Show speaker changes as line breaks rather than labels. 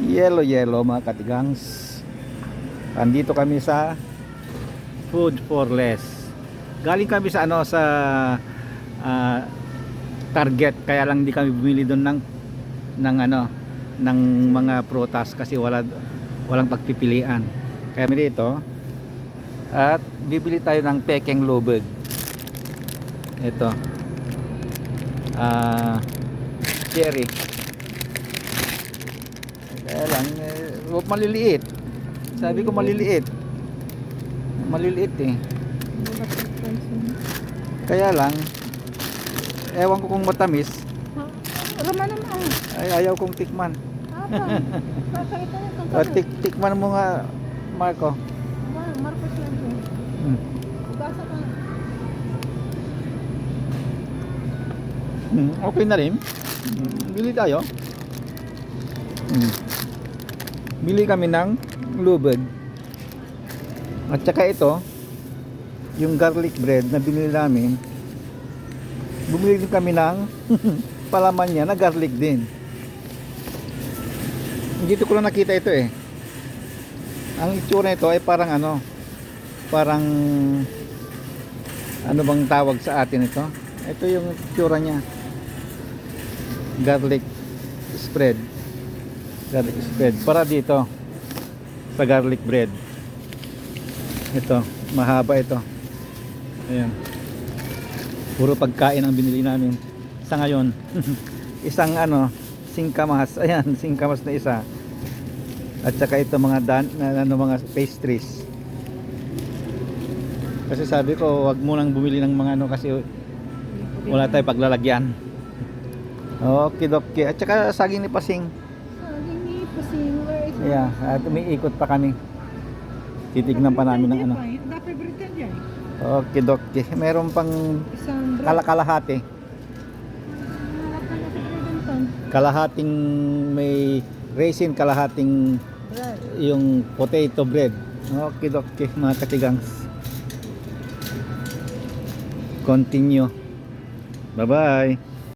Yellow yellow mga katigangs. Andito kami sa Food for Less. Galing kami sa ano sa ah, Target kaya lang di kami bumili doon ng ng ano ng mga prutas kasi wala walang pagpipilian. Kaya kami dito at bibili tayo ng pekeng lubog. Ito. Ah cherry. Kaya lang, eh, huwag maliliit. Sabi ko maliliit. Maliliit eh. Kaya lang, ewan ko kung matamis,
Rama naman.
ay ayaw kong tikman. O, tik tikman mo nga, Marco.
Marcos po.
Hmm. Hmm, okay na rin. Hmm, Bili tayo. Hmm. Bili kami ng lubid. At saka ito, yung garlic bread na binili namin, bumili din kami ng palaman niya na garlic din. Dito ko lang nakita ito eh. Ang itsura nito ay parang ano, parang ano bang tawag sa atin ito? Ito yung itsura niya. Garlic spread. Garlic spread. Para dito sa garlic bread. Ito, mahaba ito. Ayan. Puro pagkain ang binili namin. Sa ngayon, isang ano, singkamas. Ayan, singkamas na isa. At saka ito mga dan, ano, mga pastries. Kasi sabi ko, wag mo nang bumili ng mga ano kasi wala tayong paglalagyan. Okay, doke. At saka saging ni Pasing. Yeah, at umiikot pa kami. Titignan pa namin ng ano. Okay, doke. Meron pang kalakalahati. Kalahating may raisin, kalahating yung potato bread. Okay, doke. Mga katigangs. Continue. Bye-bye.